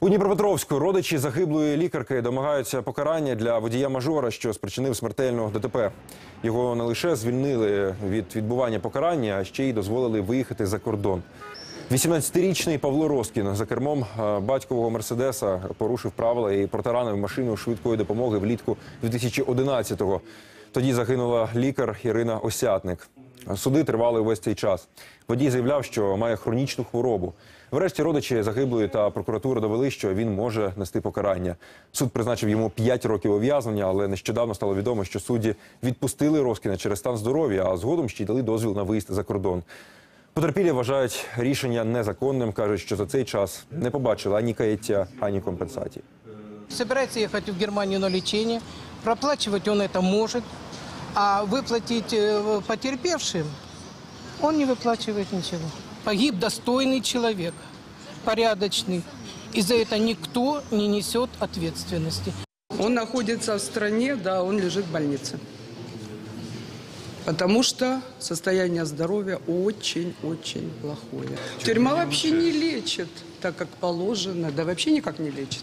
У Дніпропетровську родичі загиблої лікарки домагаються покарання для водія мажора, що спричинив смертельну ДТП. Його не лише звільнили від відбування покарання, а ще й дозволили виїхати за кордон. 18-річний Павло Роскін за кермом е, батькового мерседеса порушив правила і протаранив машину швидкої допомоги влітку 2011-го. Тоді загинула лікар Ірина Осятник. Суди тривали увесь цей час. Водій заявляв, що має хронічну хворобу. Врешті родичі загиблої та прокуратура довели, що він може нести покарання. Суд призначив йому 5 років ув'язнення, але нещодавно стало відомо, що судді відпустили Роскіна через стан здоров'я, а згодом ще й дали дозвіл на виїзд за кордон. Потерпілі вважають рішення незаконним. кажуть, що за цей час не побачили ані каяття, ані компенсації. Собирается ехать в Германию на лечение, проплачивать он это может, а выплатить э, потерпевшим он не выплачивает ничего. Погиб достойный человек, порядочный, и за это никто не несет ответственности. Он находится в стране, да, он лежит в больнице. Потому что состояние здоровья очень-очень плохое. Тюрьма вообще не лечит так, как положено, да вообще никак не лечит.